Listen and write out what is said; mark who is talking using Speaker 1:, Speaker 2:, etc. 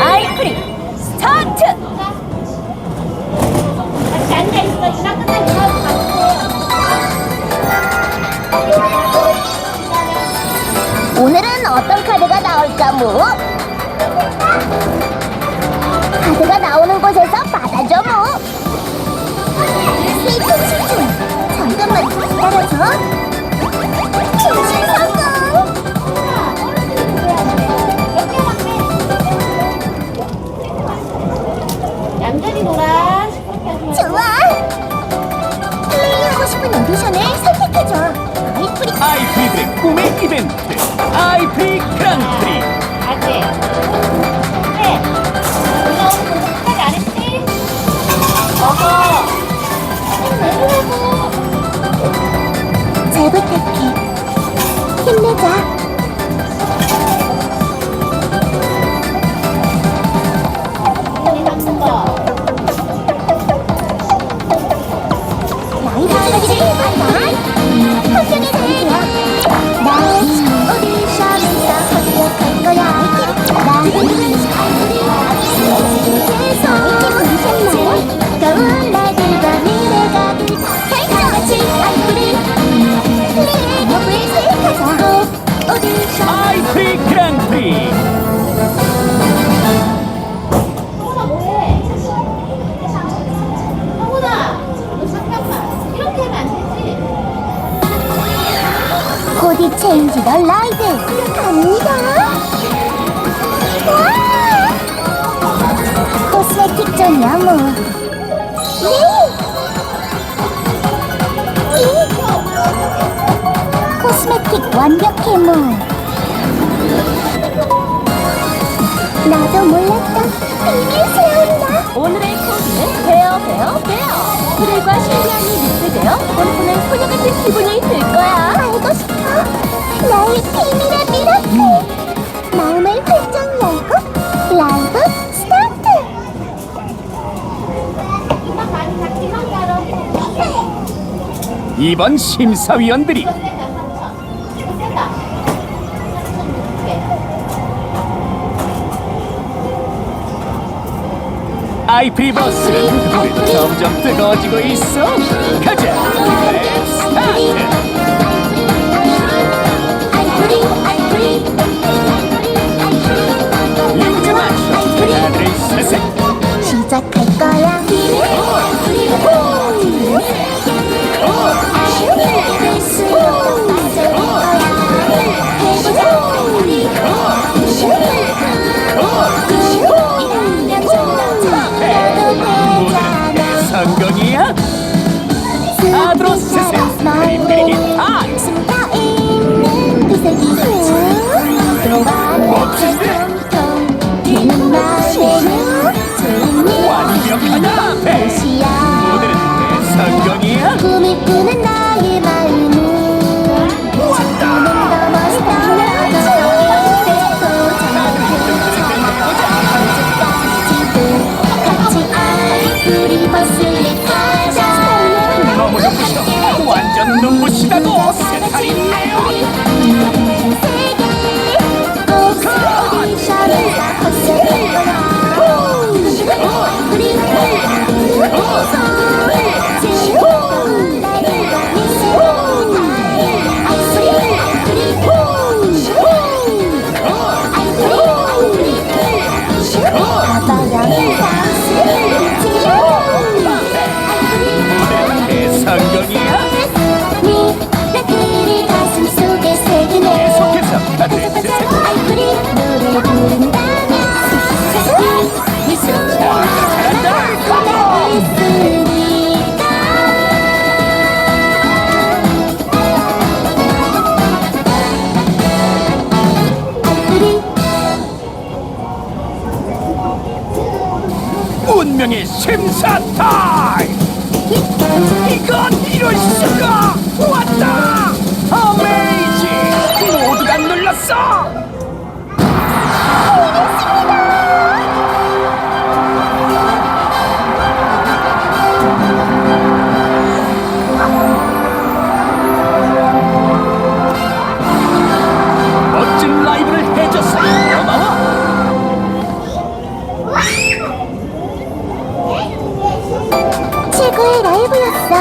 Speaker 1: 아이프리 스타트!
Speaker 2: 오늘은 어떤 카드가 나올까 뭐? 카드가 나오는 곳에서 해줘 아이프리
Speaker 3: 아이프리들의 꿈의 이벤트 아이프리 크랑프리.
Speaker 4: 안
Speaker 2: 아, 돼. 네. It changed 갑니다. 코스메틱 전야무. 예! 코스메틱 완벽 해무. 나도 몰랐다. 비밀 세운다.
Speaker 1: 오늘의 코디는 베어 베어 베어. 그들과 신기함이 믹스되어 본분은 소녀 같은 기분이 들 거야.
Speaker 3: 이번 심사위원들이 IP 버스는 점점 뜨거워지고 있어. 가자. 스타트. 운명의 심사 타임! 이건 이럴 수가! 왔다! 어메이징! 모두가 놀랐어!
Speaker 2: 라이브였어.